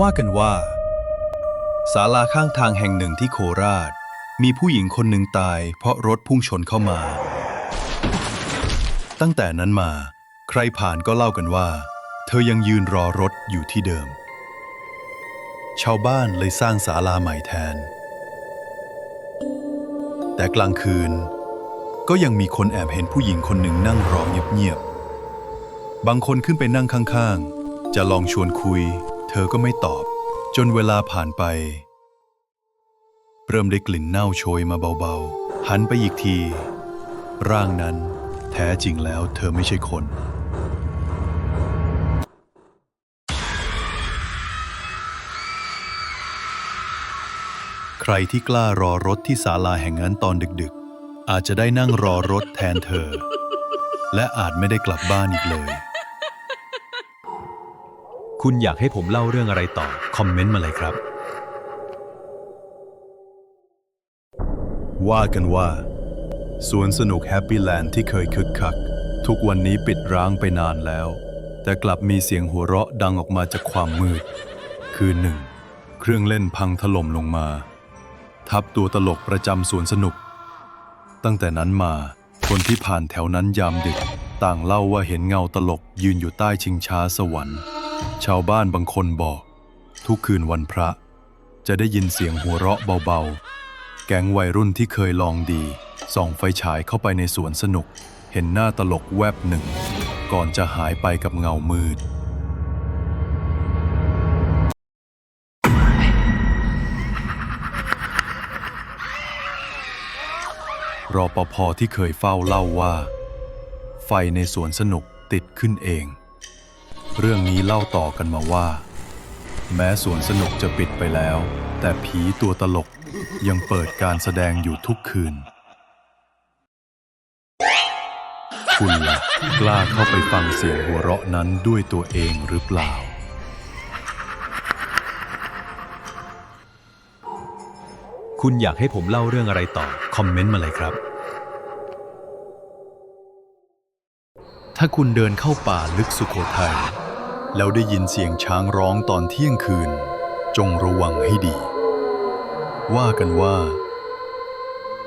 ว่ากันว่า ศาลาข้างทางแห่งหนึ่งที่โคราช มีผู้หญิงคนหนึ่งตายเพราะรถพุ่งชนเข้ามา ตั้งแต่นั้นมา ใครผ่านก็เล่ากันว่า เธอยังยืนรอรถอยู่ที่เดิม ชาวบ้านเลยสร้างศาลาใหม่แทน แต่กลางคืน ก็ยังมีคนแอบเห็นผู้หญิงคนหนึ่งนั่งรอเงียบๆบางคนขึ้นไปนั่งข้างๆ จะลองชวนคุย ธอก็ไม่ตอบ จนเวลาผ่านไป เริ่มได้กลิ่นเน่าโชยมาเบาๆ หันไปอีกที ร่างนั้นแท้จริงแล้วเธอไม่ใช่คน ใครที่กล้ารอรถที่ศาลาแห่งนั้นตอนดึกๆ อาจจะได้นั่งรอรถแทนเธอ และอาจไม่ได้กลับบ้านอีกเลย คุณอยากให้ผมเล่าเรื่องอะไรต่อ คอมเมนต์มาเลยครับ ว่ากันว่า สวนสนุกแฮปปี้แลนด์ที่เคยคึกคัก ทุกวันนี้ปิดร้างไปนานแล้ว แต่กลับมีเสียงหัวเราะดังออกมาจากความมืด คือหนึ่ง เครื่องเล่นพังถล่มลงมา ทับตัวตลกประจำสวนสนุก ตั้งแต่นั้นมา คนที่ผ่านแถวนั้นยามดึก ต่างเล่าว่าเห็นเงาตลกยืนอยู่ใต้ชิงช้าสวรรค์ ชาวบ้านบางคนบอก ทุกคืนวันพระ จะได้ยินเสียงหัวเราะเบาๆ แก๊งวัยรุ่นที่เคยลองดี ส่องไฟฉายเข้าไปในสวนสนุก เห็นหน้าตลกแวบหนึ่ง ก่อนจะหายไปกับเงามืด รอปภที่เคยเฝ้าเล่าว่า ไฟในสวนสนุกติดขึ้นเอง เรื่องนี้เล่าต่อกันมาว่า แม้สวนสนุกจะปิดไปแล้ว แต่ผีตัวตลกยังเปิดการแสดงอยู่ทุกคืน คุณล่ะกล้าเข้าไปฟังเสียงหัวเราะนั้นด้วยตัวเองหรือเปล่า คุณอยากให้ผมเล่าเรื่องอะไรต่อ คอมเมนต์มาเลยครับ ถ้าคุณเดินเข้าป่าลึกสุโขทัย แล้วได้ยินเสียงช้างร้องตอนเที่ยงคืน จงระวังให้ดี ว่ากันว่า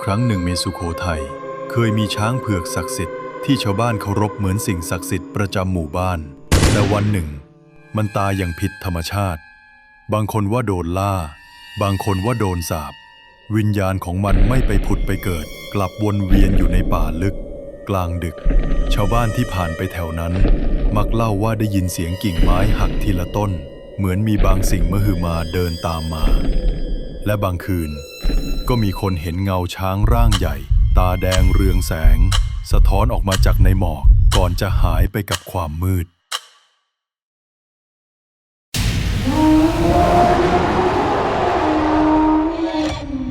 ครั้งหนึ่งในสุโขทัยเคยมีช้างเผือกศักดิ์สิทธิ์ที่ชาวบ้านเคารพเหมือนสิ่งศักดิ์สิทธิ์ประจำหมู่บ้าน แต่วันหนึ่ง มันตายอย่างผิดธรรมชาติ บางคนว่าโดนล่า บางคนว่าโดนสาปวิญญาณของมันไม่ไปผุดไปเกิด กลับวนเวียนอยู่ในป่าลึก กลางดึก ชาวบ้านที่ผ่านไปแถวนั้น มักเล่าว่าได้ยินเสียงกิ่งไม้หักทีละต้น เหมือนมีบางสิ่งมหึมาเดินตามมา และบางคืน ก็มีคนเห็นเงาช้างร่างใหญ่ ตาแดงเรืองแสง สะท้อนออกมาจากในหมอกก่อนจะหายไปกับความมืด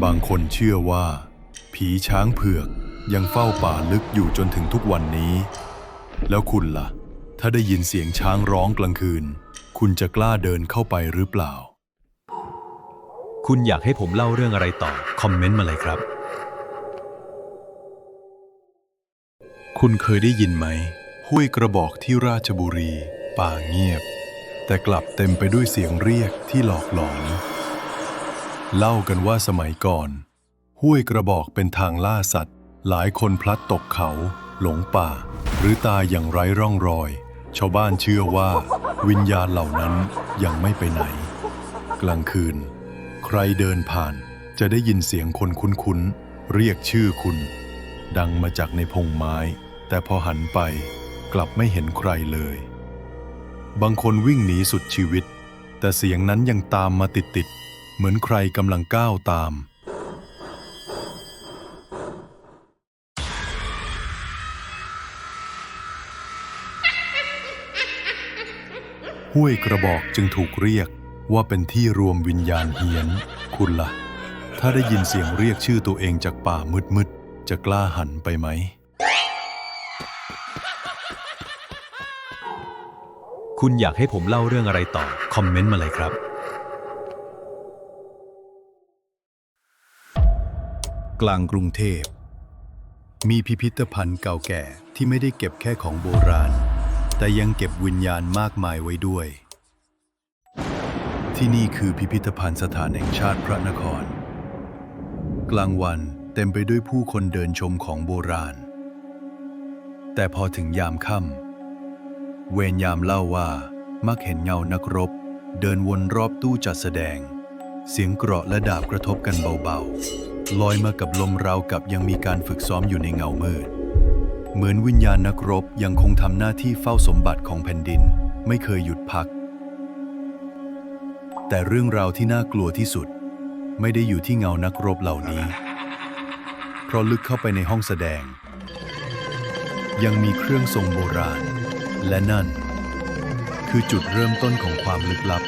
บางคนเชื่อว่า ผีช้างเผือกยังเฝ้าป่าลึกอยู่จนถึงทุกวันนี้ แล้วคุณล่ะ ถ้าได้ยินเสียงช้างร้องกลางคืน คุณจะกล้าเดินเข้าไปหรือเปล่า คุณอยากให้ผมเล่าเรื่องอะไรต่อ คอมเมนต์มาเลยครับ คุณเคยได้ยินไหม ห้วยกระบอกที่ราชบุรี ป่าเงียบ แต่กลับเต็มไปด้วยเสียงเรียกที่หลอกหลอน เล่ากันว่าสมัยก่อน ห้วยกระบอกเป็นทางล่าสัตว์ หลายคนพลัดตกเขา หลงป่า หรือตายอย่างไร้ร่องรอย ชาวบ้านเชื่อว่า วิญญาณเหล่านั้นยังไม่ไปไหน กลางคืน ใครเดินผ่านจะได้ยินเสียงคนคุ้นๆ เรียกชื่อคุณ ดังมาจากในพงไม้ แต่พอหันไปกลับไม่เห็นใครเลย บางคนวิ่งหนีสุดชีวิต แต่เสียงนั้นยังตามมาติดๆ เหมือนใครกำลังก้าวตาม ห้วยกระบอกจึงถูกเรียกว่าเป็นที่รวมวิญญาณเฮียน คุณล่ะ ถ้าได้ยินเสียงเรียกชื่อตัวเองจากป่ามืดๆ จะกล้าหันไปไหม คุณอยากให้ผมเล่าเรื่องอะไรต่อ คอมเมนต์มาเลยครับ กลางกรุงเทพ มีพิพิธภัณฑ์เก่าแก่ที่ไม่ได้เก็บแค่ของโบราณ แต่ยังเก็บวิญญาณมากมายไว้ด้วย ที่นี่คือพิพิธภัณฑ์สถานแห่งชาติพระนคร กลางวันเต็มไปด้วยผู้คนเดินชมของโบราณ แต่พอถึงยามค่ำเวรยามเล่าว่ามักเห็นเงานักรบ เดินวนรอบตู้จัดแสดง เสียงเกราะและดาบกระทบกันเบาๆลอยมากับลมราวกับยังมีการฝึกซ้อมอยู่ในเงามืด เหมือนวิญญาณนักรบยังคงทำหน้าที่เฝ้าสมบัติของแผ่นดินไม่เคยหยุดพัก แต่เรื่องราวที่น่ากลัวที่สุด ไม่ได้อยู่ที่เงานักรบเหล่านี้ เพราะลึกเข้าไปในห้องแสดง ยังมีเครื่องทรงโบราณ และนั่น คือจุดเริ่มต้นของความลึกลับ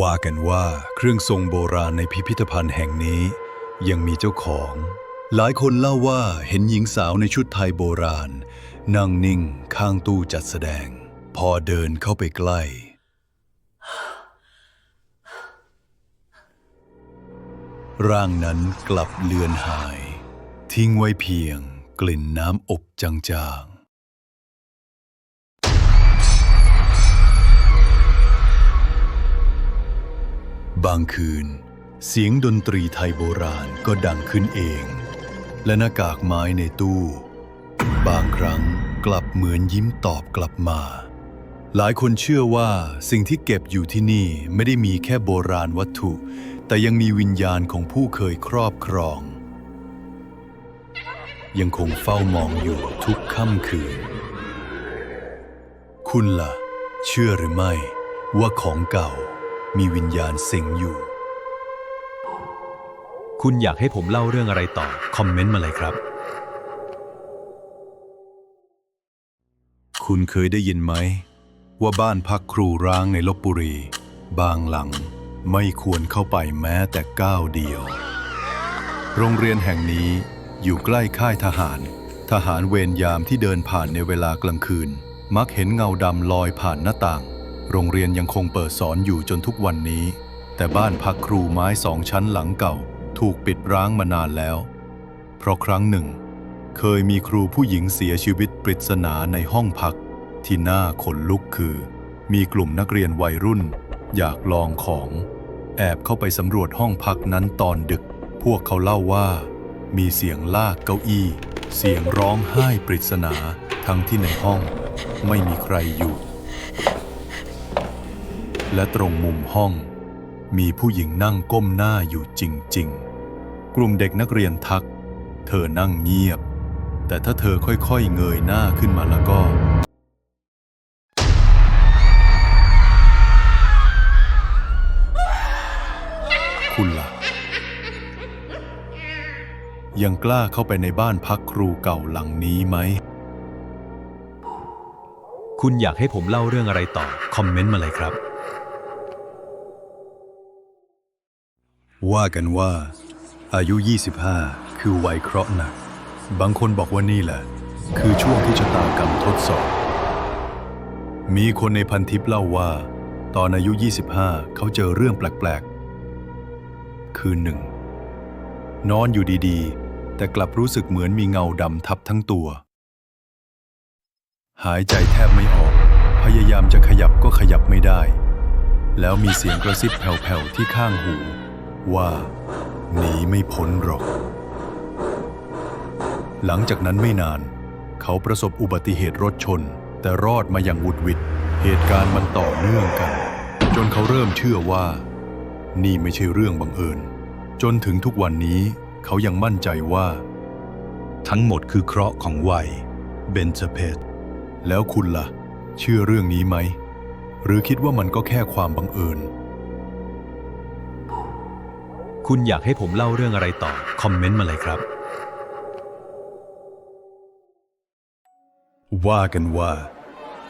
ว่ากันว่าเครื่องทรงโบราณในพิพิธภัณฑ์แห่งนี้ ยังมีเจ้าของ หลายคนเล่าว่าเห็นหญิงสาวในชุดไทยโบราณ นั่งนิ่งข้างตู้จัดแสดง พอเดินเข้าไปใกล้ ร่างนั้นกลับเลือนหาย ทิ้งไว้เพียงกลิ่นน้ำอบจาง บางคืน เสียงดนตรีไทยโบราณก็ดังขึ้นเอง และหน้ากากไม้ในตู้ บางครั้งกลับเหมือนยิ้มตอบกลับมา หลายคนเชื่อว่าสิ่งที่เก็บอยู่ที่นี่ไม่ได้มีแค่โบราณวัตถุ แต่ยังมีวิญญาณของผู้เคยครอบครอง ยังคงเฝ้ามองอยู่ทุกค่ำคืน คุณล่ะ เชื่อหรือไม่ว่าของเก่า มีวิญญาณสิงอยู่ คุณอยากให้ผมเล่าเรื่องอะไรต่อ คอมเมนต์มาเลยครับ คุณเคยได้ยินไหม ว่าบ้านพักครูร้างในลบบุรี บางหลังไม่ควรเข้าไปแม้แต่ก้าวเดียว โรงเรียนแห่งนี้อยู่ใกล้ค่ายทหาร ทหารเวรยามที่เดินผ่านในเวลากลางคืน มักเห็นเงาดำลอยผ่านหน้าต่าง โรงเรียนยังคงเปิดสอนอยู่จนทุกวันนี้ แต่บ้านพักครูไม้สองชั้นหลังเก่า ถูกปิดร้างมานานแล้ว เพราะครั้งหนึ่ง เคยมีครูผู้หญิงเสียชีวิตปริศนาในห้องพัก ที่น่าขนลุกคือ มีกลุ่มนักเรียนวัยรุ่น อยากลองของ แอบเข้าไปสำรวจห้องพักนั้นตอนดึก พวกเขาเล่าว่า มีเสียงลากเก้าอี้ เสียงร้องไห้ปริศนาทั้งที่ในห้อง ไม่มีใครอยู่ และตรงมุมห้อง มีผู้หญิงนั่งก้มหน้าอยู่จริง ๆ กลุ่มเด็กนักเรียนทัก เธอนั่งเงียบ แต่ถ้าเธอค่อยๆเงยหน้าขึ้นมาแล้วก็คุณล่ะยังกล้าเข้าไปในบ้านพักครูเก่าหลังนี้ไหม คุณอยากให้ผมเล่าเรื่องอะไรต่อ คอมเมนต์มาเลยครับ ว่ากันว่า อายุ 25 คือวัยเคราะห์หนัก บางคนบอกว่านี่แหละ คือช่วงที่ชะตากรรมทดสอบ มีคนในพันทิปเล่าว่า ตอนอายุ 25 เขาเจอเรื่องแปลกๆ คืนหนึ่งนอนอยู่ดีๆ แต่กลับรู้สึกเหมือนมีเงาดำทับทั้งตัว หายใจแทบไม่ออก พยายามจะขยับก็ขยับไม่ได้ แล้วมีเสียงกระซิบแผ่วๆที่ข้างหู ว่าหนีไม่พ้นหรอก หลังจากนั้นไม่นาน เขาประสบอุบัติเหตุรถชน แต่รอดมาอย่างวุดวิดเหตุการณ์มันต่อเนื่องกัน จนเขาเริ่มเชื่อว่า นี่ไม่ใช่เรื่องบังเอิญ จนถึงทุกวันนี้เขายังมั่นใจว่า ทั้งหมดคือเคราะห์ของวัยเบนจเพศแล้วคุณล่ะ เชื่อเรื่องนี้ไหม หรือคิดว่ามันก็แค่ความบังเอิญ คุณอยากให้ผมเล่าเรื่องอะไรต่อ คอมเมนต์มาเลยครับ ว่ากันว่า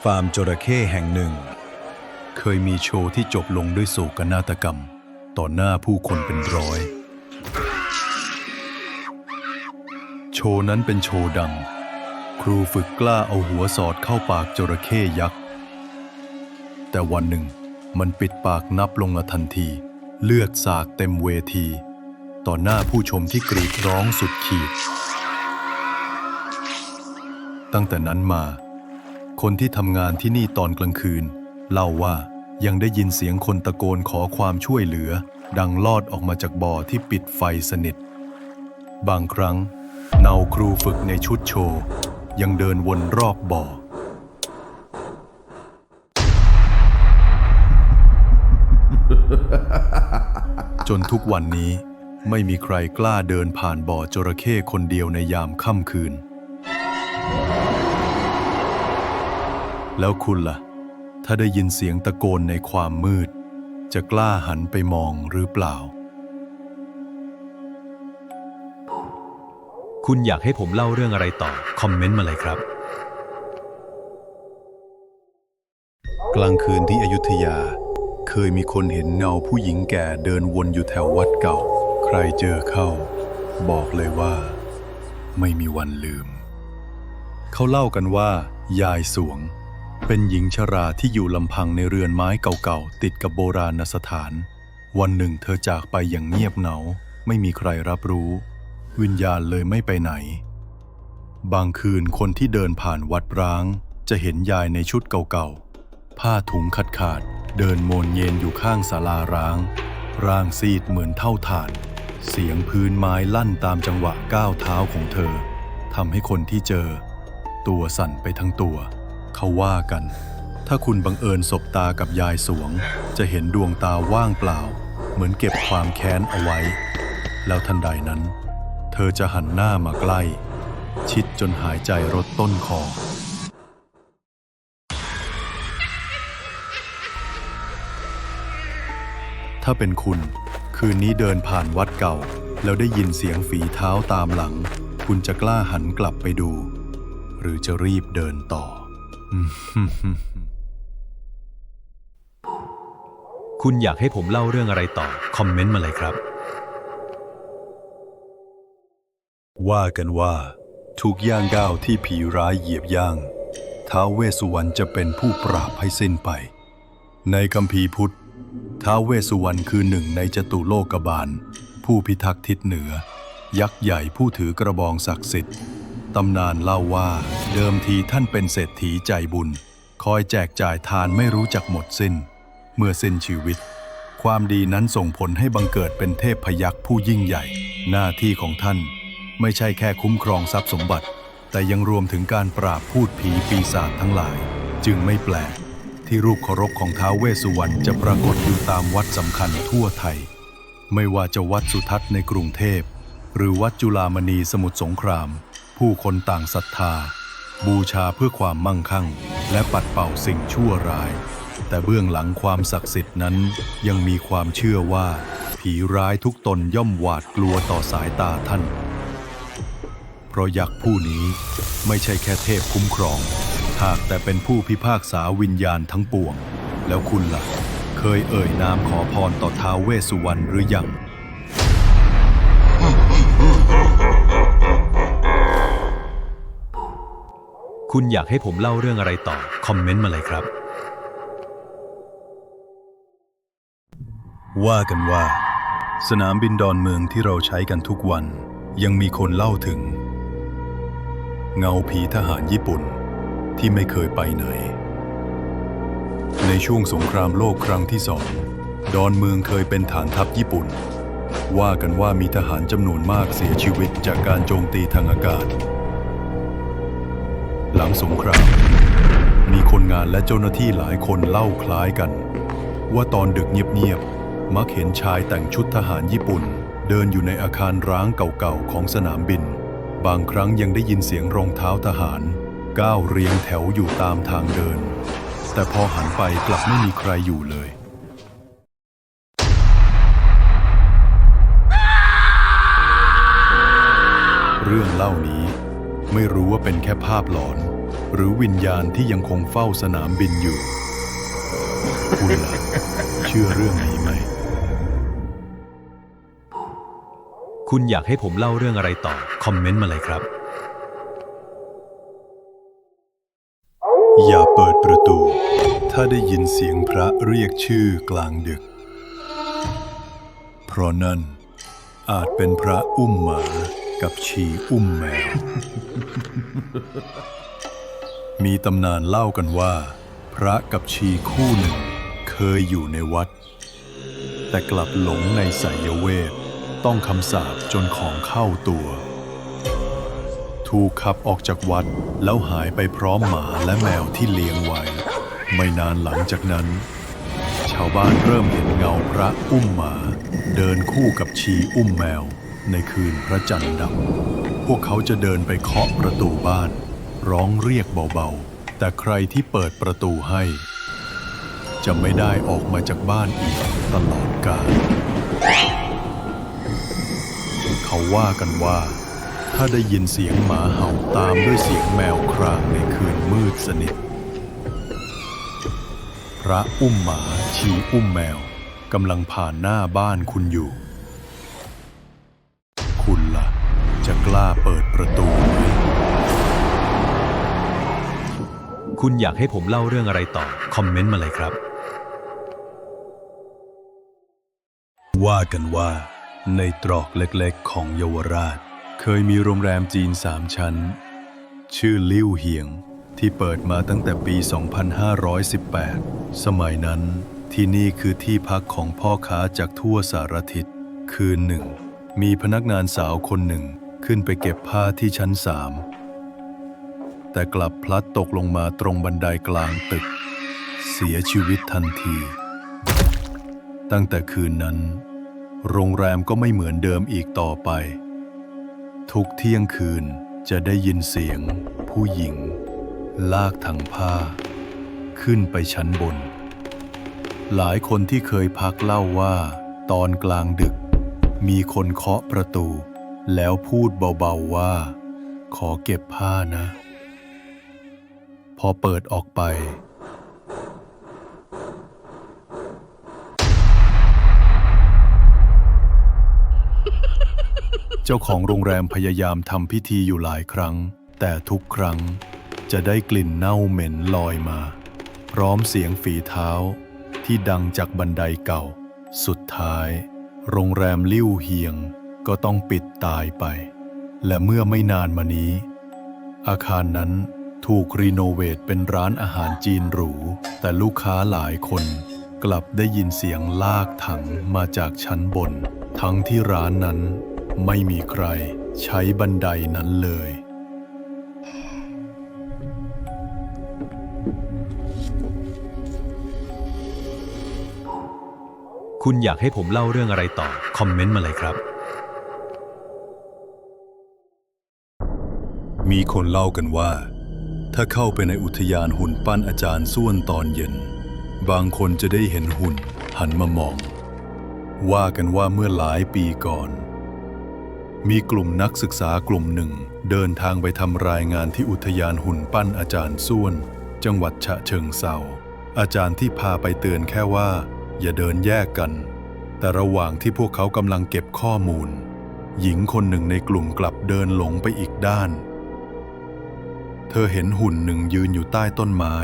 ฟาร์มจระเข้แห่งหนึ่ง เคยมีโชว์ที่จบลงด้วยโศกนาฏกรรม ต่อหน้าผู้คนเป็นร้อย โชว์นั้นเป็นโชว์ดัง ครูฝึกกล้าเอาหัวสอดเข้าปากจระเข้ยักษ์ แต่วันหนึ่งมันปิดปากนับลงละทันที เลือดสากเต็มเวที ต่อหน้าผู้ชมที่กรีดร้องสุดขีด ตั้งแต่นั้นมา คนที่ทำงานที่นี่ตอนกลางคืน เล่าว่ายังได้ยินเสียงคนตะโกนขอความช่วยเหลือ ดังลอดออกมาจากบ่อที่ปิดไฟสนิท บางครั้ง เนาครูฝึกในชุดโชว์ ยังเดินวนรอบบ่อ จนทุกวันนี้ไม่มีใครกล้าเดินผ่านบ่อจระเข้คนเดียวในยามค่ำคืน แล้วคุณล่ะ ถ้าได้ยินเสียงตะโกนในความมืด จะกล้าหันไปมองหรือเปล่า คุณอยากให้ผมเล่าเรื่องอะไรต่อ คอมเมนต์มาเลยครับ กลางคืนที่อยุธยา เคยมีคนเห็นเงาผู้หญิงแก่เดินวนอยู่แถววัดเก่า ใครเจอเข้า บอกเลยว่า ไม่มีวันลืม เขาเล่ากันว่า ยายสวง เป็นหญิงชราที่อยู่ลำพังในเรือนไม้เก่าๆ ติดกับโบราณสถาน วันหนึ่งเธอจากไปอย่างเงียบเหงา ไม่มีใครรับรู้ วิญญาณเลยไม่ไปไหน บางคืนคนที่เดินผ่านวัดร้าง จะเห็นยายในชุดเก่าๆ ผ้าถุงขาดขาด เดินโมนเย็นอยู่ข้างศาลาร้าง ร่างซีดเหมือนเท่าถ่าน เสียงพื้นไม้ลั่นตามจังหวะก้าวเท้าของเธอทำให้คนที่เจอ ตัวสั่นไปทั้งตัว เขาว่ากัน ถ้าคุณบังเอิญสบตากับยายสวง จะเห็นดวงตาว่างเปล่า เหมือนเก็บความแค้นเอาไว้ แล้วทันใดนั้น เธอจะหันหน้ามาใกล้ ชิดจนหายใจรดต้นคอ ถ้าเป็นคุณ คืนนี้เดินผ่านวัดเก่า แล้วได้ยินเสียงฝีเท้าตามหลัง คุณจะกล้าหันกลับไปดู หรือจะรีบเดินต่อ คุณอยากให้ผมเล่าเรื่องอะไรต่อ คอมเมนต์มาเลยครับ ว่ากันว่า ทุกย่างก้าวที่ผีร้ายเหยียบย่างท้าวเวสสุวรรณจะเป็นผู้ปราบให้สิ้นไป ในคัมภีพุทธ ท้าวเวสุวรรณคือหนึ่งในจตุโลกบาล ผู้พิทักษ์ทิศเหนือ ยักษ์ใหญ่ผู้ถือกระบองศักดิ์สิทธิ์ตำนานเล่าว่าเดิมทีท่านเป็นเศรษฐีใจบุญ คอยแจกจ่ายทานไม่รู้จักหมดสิ้น เมื่อสิ้นชีวิต ความดีนั้นส่งผลให้บังเกิดเป็นเทพพยักษ์ผู้ยิ่งใหญ่ หน้าที่ของท่านไม่ใช่แค่คุ้มครองทรัพย์สมบัติ แต่ยังรวมถึงการปราบพูดผีปีศาจทั้งหลาย จึงไม่แปลก ที่รูปเคารพของท้าวเวสสุวรรณจะปรากฏอยู่ตามวัดสำคัญทั่วไทย ไม่ว่าจะวัดสุทัศน์ในกรุงเทพ หรือวัดจุฬามณีสมุทรสงคราม ผู้คนต่างศรัทธา บูชาเพื่อความมั่งคั่ง และปัดเป่าสิ่งชั่วร้าย แต่เบื้องหลังความศักดิ์สิทธิ์นั้นยังมีความเชื่อว่า ผีร้ายทุกตนย่อมหวาดกลัวต่อสายตาท่าน เพราะยักษ์ผู้นี้ไม่ใช่แค่เทพคุ้มครอง หากแต่เป็นผู้พิพากษาวิญญาณทั้งปวง แล้วคุณล่ะ เคยเอ่ยนามขอพรต่อท้าวเวสสุวรรณหรือยัง คุณอยากให้ผมเล่าเรื่องอะไรต่อ คอมเมนต์มาเลยครับ ว่ากันว่า สนามบินดอนเมืองที่เราใช้กันทุกวัน ยังมีคนเล่าถึง เงาผีทหารญี่ปุ่น ที่ไม่เคยไปไหน ในช่วงสงครามโลกครั้งที่สอง ดอนเมืองเคยเป็นฐานทัพญี่ปุ่น ว่ากันว่ามีทหารจำนวนมากเสียชีวิตจากการโจมตีทางอากาศ หลังสงคราม มีคนงานและเจ้าหน้าที่หลายคนเล่าคล้ายกัน ว่าตอนดึกเงียบๆ มักเห็นชายแต่งชุดทหารญี่ปุ่น เดินอยู่ในอาคารร้างเก่าๆของสนามบิน บางครั้งยังได้ยินเสียงรองเท้าทหาร ก้าวเรียงแถวอยู่ตามทางเดิน แต่พอหันไปกลับไม่มีใครอยู่เลย เรื่องเล่านี้ไม่รู้ว่าเป็นแค่ภาพหลอน หรือวิญญาณที่ยังคงเฝ้าสนามบินอยู่ คุณล่ะเชื่อเรื่องนี้ไหม คุณอยากให้ผมเล่าเรื่องอะไรต่อ คอมเมนต์มาเลยครับ อย่าเปิดประตู ถ้าได้ยินเสียงพระเรียกชื่อกลางดึก เพราะนั่นอาจเป็นพระอุ้มหมากับชีอุ้มแมว มีตำนานเล่ากันว่า พระกับชีคู่หนึ่งเคยอยู่ในวัด แต่กลับหลงในไสยเวท ต้องคำสาปจนของเข้าตัว ถูกขับออกจากวัด แล้วหายไปพร้อมหมาและแมวที่เลี้ยงไว้ ไม่นานหลังจากนั้น ชาวบ้านเริ่มเห็นเงาพระอุ้มหมา เดินคู่กับชีอุ้มแมว ในคืนพระจันทร์ดำพวกเขาจะเดินไปเคาะประตูบ้าน ร้องเรียกเบาๆ แต่ใครที่เปิดประตูให้ จะไม่ได้ออกมาจากบ้านอีกตลอดกาลเขาว่ากันว่า ถ้าได้ยินเสียงหมาเห่าตามด้วยเสียงแมวครางในคืนมืดสนิท พระอุ้มหมาชีอุ้มแมวกำลังผ่านหน้าบ้านคุณอยู่ คุณล่ะ จะกล้าเปิดประตูไหมคุณอยากให้ผมเล่าเรื่องอะไรต่อ คอมเมนต์มาเลยครับ ว่ากันว่าในตรอกเล็กๆของเยาวราช เคยมีโรงแรมจีนสามชั้น ชื่อลิ่วเฮียงที่เปิดมาตั้งแต่ปี 2518 สมัยนั้นที่นี่คือที่พักของพ่อค้าจากทั่วสารทิศ คืนหนึ่ง มีพนักงานสาวคนหนึ่งขึ้นไปเก็บผ้าที่ชั้นสาม แต่กลับพลัดตกลงมาตรงบันไดกลางตึก เสียชีวิตทันที ตั้งแต่คืนนั้น โรงแรมก็ไม่เหมือนเดิมอีกต่อไป ทุกเที่ยงคืนจะได้ยินเสียง ผู้หญิง ลากถังผ้า ขึ้นไปชั้นบน หลายคนที่เคยพักเล่าว่า ตอนกลางดึก มีคนเคาะประตู แล้วพูดเบาๆว่า ขอเก็บผ้านะ พอเปิดออกไป เจ้าของโรงแรมพยายามทำพิธีอยู่หลายครั้ง แต่ทุกครั้งจะได้กลิ่นเน่าเหม็นลอยมา พร้อมเสียงฝีเท้าที่ดังจากบันไดเก่า สุดท้าย โรงแรมลิ่วเฮียงก็ต้องปิดตายไป และเมื่อไม่นานมานี้ อาคารนั้นถูกรีโนเวทเป็นร้านอาหารจีนหรู แต่ลูกค้าหลายคนกลับได้ยินเสียงลากถังมาจากชั้นบน ทั้งที่ร้านนั้น ไม่มีใครใช้บันไดนั้นเลย คุณอยากให้ผมเล่าเรื่องอะไรต่อ คอมเมนต์มาเลยครับ มีคนเล่ากันว่า ถ้าเข้าไปในอุทยานหุ่นปั้นอาจารย์ส้วนตอนเย็น บางคนจะได้เห็นหุ่นหันมามอง ว่ากันว่าเมื่อหลายปีก่อน มีกลุ่มนักศึกษากลุ่มหนึ่ง เดินทางไปทำรายงานที่อุทยานหุ่นปั้นอาจารย์ส้วน จังหวัดฉะเชิงเซาอาจารย์ที่พาไปเตือนแค่ว่า อย่าเดินแยกกัน แต่ระหว่างที่พวกเขากำลังเก็บข้อมูล หญิงคนหนึ่งในกลุ่มกลับเดินหลงไปอีกด้าน เธอเห็นหุ่นหนึ่งยืนอยู่ใต้ต้นไม้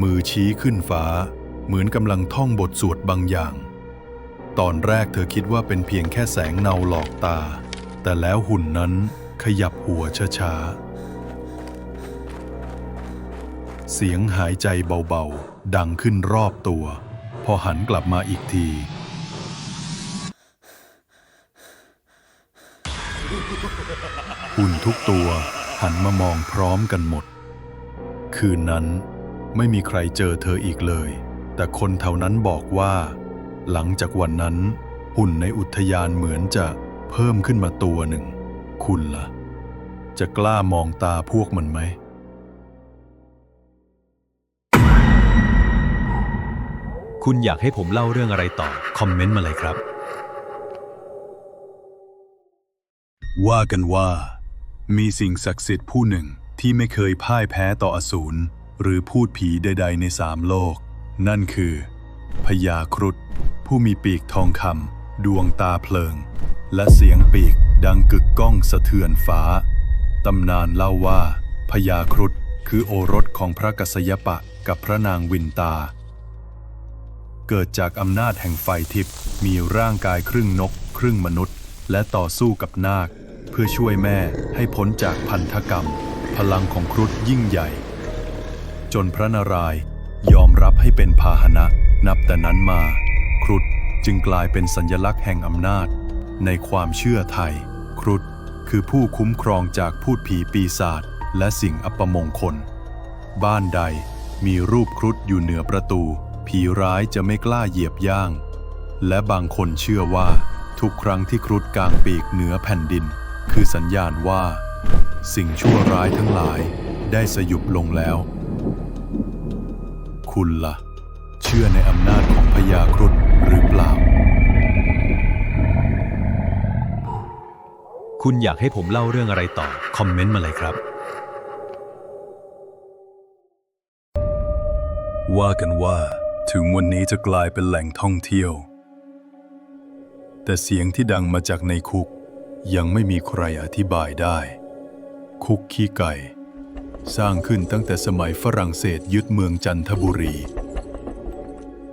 มือชี้ขึ้นฟ้า เหมือนกำลังท่องบทสวดบางอย่าง ตอนแรกเธอคิดว่าเป็นเพียงแค่แสงเงาหลอกตา แต่แล้วหุ่นนั้นขยับหัวช้าๆ เสียงหายใจเบาๆ ดังขึ้นรอบตัว พอหันกลับมาอีกที หุ่นทุกตัวหันมามองพร้อมกันหมด คืนนั้นไม่มีใครเจอเธออีกเลย แต่คนแถวนั้นบอกว่า หลังจากวันนั้น หุ่นในอุทยานเหมือนจะเพิ่มขึ้นมาตัวหนึ่ง คุณล่ะ จะกล้ามองตาพวกมันไหม คุณอยากให้ผมเล่าเรื่องอะไรต่อ คอมเมนต์มาเลยครับ ว่ากันว่า มีสิ่งศักดิ์สิทธิ์ผู้หนึ่งที่ไม่เคยพ่ายแพ้ต่ออสูรหรือพูดผีใด ๆ ในสามโลก นั่นคือพญาครุฑ ผู้มีปีกทองคำดวงตาเพลิง และเสียงปีกดังกึกก้องสะเทือนฟ้า ตำนานเล่าว่าพญาครุฑคือโอรสของพระกัสยปะกับพระนางวินตา เกิดจากอำนาจแห่งไฟทิพย์มีร่างกายครึ่งนก ครึ่งมนุษย์ และต่อสู้กับนาค เพื่อช่วยแม่ให้พ้นจากพันธกรรม พลังของครุฑยิ่งใหญ่ จนพระนารายยอมรับให้เป็นพาหนะ นับแต่นั้นมา ครุฑจึงกลายเป็นสัญลักษณ์แห่งอำนาจ ในความเชื่อไทย ครุฑคือผู้คุ้มครองจากพูดผีปีศาจและสิ่งอัปมงคล บ้านใดมีรูปครุฑอยู่เหนือประตู ผีร้ายจะไม่กล้าเหยียบย่าง และบางคนเชื่อว่า ทุกครั้งที่ครุฑกางปีกเหนือแผ่นดิน คือสัญญาณว่า สิ่งชั่วร้ายทั้งหลายได้สยุบลงแล้ว คุณล่ะ ชื่อในอำนาจของพญาครุฑหรือเปล่า คุณอยากให้ผมเล่าเรื่องอะไรต่อ คอมเมนต์มาเลยครับ ว่ากันว่า ถึงวันนี้จะกลายเป็นแหล่งท่องเที่ยว แต่เสียงที่ดังมาจากในคุก ยังไม่มีใครอธิบายได้ คุกขี้ไก่ สร้างขึ้นตั้งแต่สมัยฝรั่งเศสยึดเมืองจันทบุรี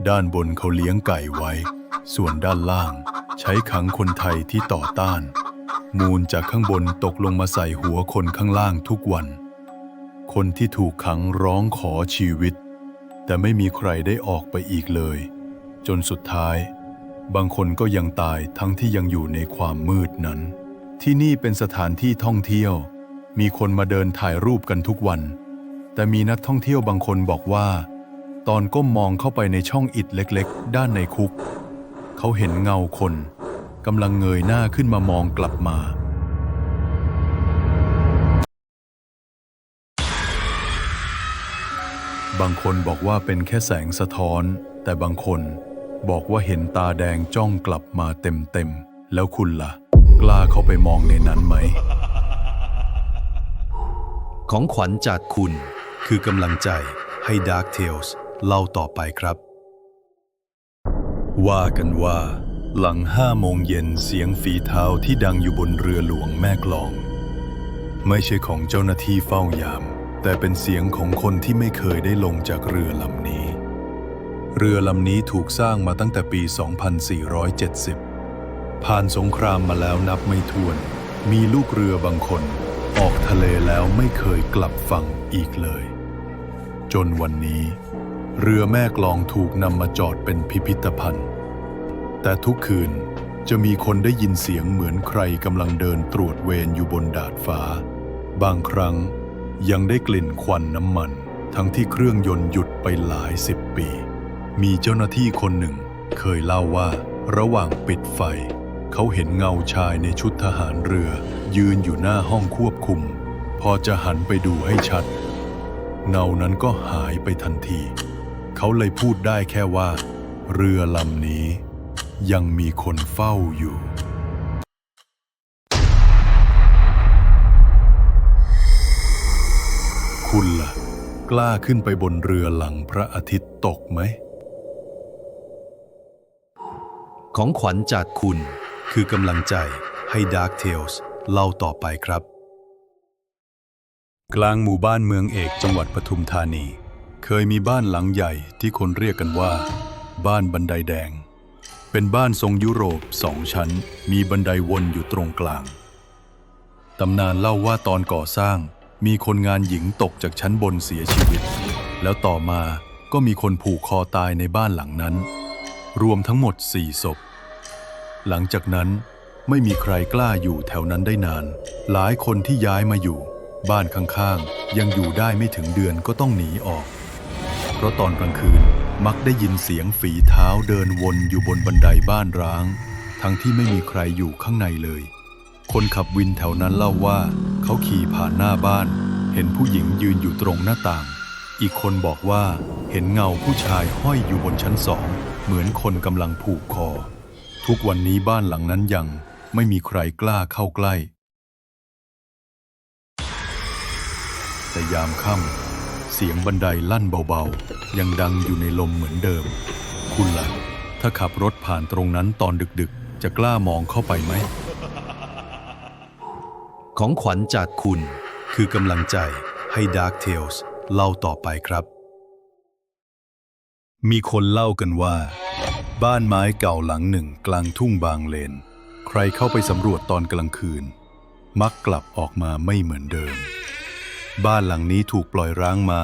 ด้านบนเขาเลี้ยงไก่ไว้ ส่วนด้านล่างใช้ขังคนไทยที่ต่อต้าน มูลจากข้างบนตกลงมาใส่หัวคนข้างล่างทุกวัน คนที่ถูกขังร้องขอชีวิต แต่ไม่มีใครได้ออกไปอีกเลย จนสุดท้าย บางคนก็ยังตายทั้งที่ยังอยู่ในความมืดนั้น ที่นี่เป็นสถานที่ท่องเที่ยว มีคนมาเดินถ่ายรูปกันทุกวัน แต่มีนักท่องเที่ยวบางคนบอกว่า ตอนก้มมองเข้าไปในช่องอิฐเล็กๆ ด้านในคุก เขาเห็นเงาคนกำลังเงยหน้าขึ้นมามองกลับมา บางคนบอกว่าเป็นแค่แสงสะท้อน แต่บางคนบอกว่าเห็นตาแดงจ้องกลับมาเต็มๆ แล้วคุณล่ะ กล้าเข้าไปมองในนั้นไหม ของขวัญจากคุณคือกำลังใจให้ Dark Tales เล่าต่อไปครับ ว่ากันว่า หลังห้าโมงเย็นเสียงฝีเท้าที่ดังอยู่บนเรือหลวงแม่กลอง ไม่ใช่ของเจ้าหน้าที่เฝ้ายาม แต่เป็นเสียงของคนที่ไม่เคยได้ลงจากเรือลำนี้ เรือลำนี้ถูกสร้างมาตั้งแต่ปี 2470 ผ่านสงครามมาแล้วนับไม่ถ้วน มีลูกเรือบางคน ออกทะเลแล้วไม่เคยกลับฝั่งอีกเลย จนวันนี้ เรือแม่กลองถูกนำมาจอดเป็นพิพิธภัณฑ์ แต่ทุกคืนจะมีคนได้ยินเสียงเหมือนใครกำลังเดินตรวจเวรอยู่บนดาดฟ้า บางครั้งยังได้กลิ่นควันน้ำมัน ทั้งที่เครื่องยนต์หยุดไปหลายสิบปี มีเจ้าหน้าที่คนหนึ่ง เคยเล่าว่า ระหว่างปิดไฟ เขาเห็นเงาชายในชุดทหารเรือ ยืนอยู่หน้าห้องควบคุม พอจะหันไปดูให้ชัด เงานั้นก็หายไปทันที เขาเลยพูดได้แค่ว่า เรือลำนี้ ยังมีคนเฝ้าอยู่ คุณล่ะ กล้าขึ้นไปบนเรือหลังพระอาทิตย์ตกไหม ของขวัญจากคุณคือกำลังใจให้ Dark Tales เล่าต่อไปครับ กลางหมู่บ้านเมืองเอกจังหวัดปทุมธานี เคยมีบ้านหลังใหญ่ที่คนเรียกกันว่า บ้านบันไดแดง เป็นบ้านทรงยุโรปสองชั้น มีบันไดวนอยู่ตรงกลาง ตำนานเล่าว่าตอนก่อสร้างมีคนงานหญิงตกจากชั้นบนเสียชีวิต แล้วต่อมาก็มีคนผูกคอตายในบ้านหลังนั้น รวมทั้งหมดสี่ศพ หลังจากนั้นไม่มีใครกล้าอยู่แถวนั้นได้นาน หลายคนที่ย้ายมาอยู่ บ้านข้างๆ ยังอยู่ได้ไม่ถึงเดือนก็ต้องหนีออก เพราะตอนกลางคืนมักได้ยินเสียงฝีเท้าเดินวนอยู่บนบันไดบ้านร้าง ทั้งที่ไม่มีใครอยู่ข้างในเลย คนขับวินแถวนั้นเล่าว่า เขาขี่ผ่านหน้าบ้าน เห็นผู้หญิงยืนอยู่ตรงหน้าต่าง อีกคนบอกว่าเห็นเงาผู้ชายห้อยอยู่บนชั้นสอง เหมือนคนกำลังผูกคอ ทุกวันนี้บ้านหลังนั้นยังไม่มีใครกล้าเข้าใกล้ แต่ยามค่ำ สียงบันไดลั่นเบาๆ ยังดังอยู่ในลมเหมือนเดิม คุณล่ะ ถ้าขับรถผ่านตรงนั้นตอนดึกๆ จะกล้ามองเข้าไปไหม ของขวัญจากคุณคือกำลังใจให้ Dark Tales เล่าต่อไปครับ มีคนเล่ากันว่า บ้านไม้เก่าหลังหนึ่งกลางทุ่งบางเลน ใครเข้าไปสำรวจตอนกลางคืน มักกลับออกมาไม่เหมือนเดิม บ้านหลังนี้ถูกปล่อยร้างมา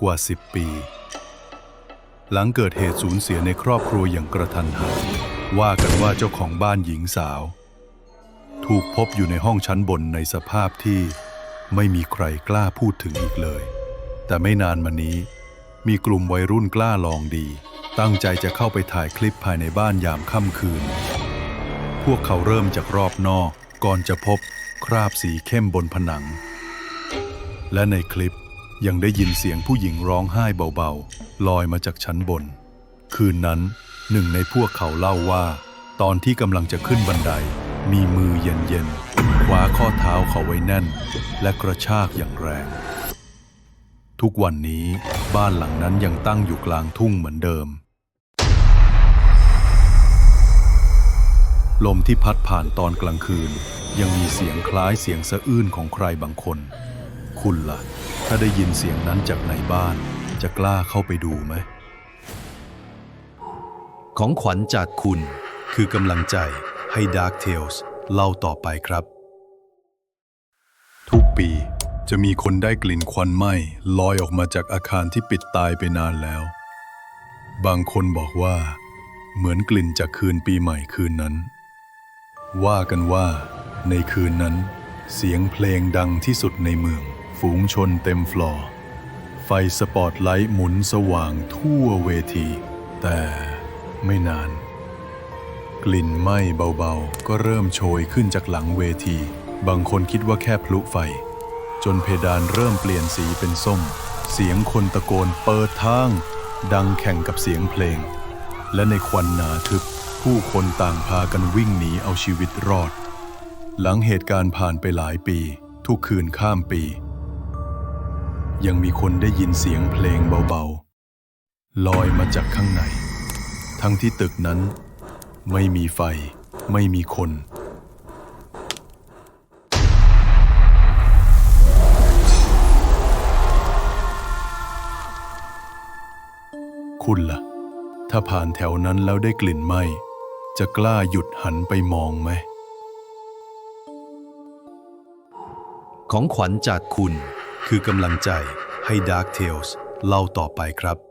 กว่าสิบปี หลังเกิดเหตุสูญเสียในครอบครัวอย่างกระทันหัน ว่ากันว่าเจ้าของบ้านหญิงสาว ถูกพบอยู่ในห้องชั้นบนในสภาพที่ไม่มีใครกล้าพูดถึงอีกเลย แต่ไม่นานมานี้ มีกลุ่มวัยรุ่นกล้าลองดี ตั้งใจจะเข้าไปถ่ายคลิปภายในบ้านยามค่ำคืน พวกเขาเริ่มจากรอบนอกก่อนจะพบคราบสีเข้มบนผนัง และในคลิปยังได้ยินเสียงผู้หญิงร้องไห้เบาๆ ลอยมาจากชั้นบน คืนนั้นหนึ่งในพวกเขาเล่าว่า ตอนที่กำลังจะขึ้นบันได มีมือเย็นๆคว้าข้อเท้าเขาไว้แน่น และกระชากอย่างแรง ทุกวันนี้บ้านหลังนั้นยังตั้งอยู่กลางทุ่งเหมือนเดิม ลมที่พัดผ่านตอนกลางคืน ยังมีเสียงคล้ายเสียงสะอื้นของใครบางคน คุณล่ะ ถ้าได้ยินเสียงนั้นจากในบ้าน จะกล้าเข้าไปดูไหม ของขวัญจากคุณคือกำลังใจให้ Dark Tales เล่าต่อไปครับ ทุกปีจะมีคนได้กลิ่นควันไหม้ลอยออกมาจากอาคารที่ปิดตายไปนานแล้ว บางคนบอกว่า เหมือนกลิ่นจากคืนปีใหม่คืนนั้น ว่ากันว่าในคืนนั้น เสียงเพลงดังที่สุดในเมือง ฝูงชนเต็มฟลอร์ ไฟสปอตไลท์หมุนสว่างทั่วเวที แต่ไม่นาน กลิ่นไหม้เบาๆ ก็เริ่มโชยขึ้นจากหลังเวที บางคนคิดว่าแค่พลุไฟ จนเพดานเริ่มเปลี่ยนสีเป็นส้ม เสียงคนตะโกนเปิดทาง ดังแข่งกับเสียงเพลง และในควันหนาทึบ ผู้คนต่างพากันวิ่งหนีเอาชีวิตรอด หลังเหตุการณ์ผ่านไปหลายปี ทุกคืนข้ามปี ยังมีคนได้ยินเสียงเพลงเบาๆ ลอยมาจากข้างใน ทั้งที่ตึกนั้น ไม่มีไฟ ไม่มีคน คุณล่ะ ถ้าผ่านแถวนั้นแล้วได้กลิ่นไหมจะกล้าหยุดหันไปมองไหม ของขวัญจากคุณ คือกำลังใจให้ Dark Tales เล่าต่อไปครับ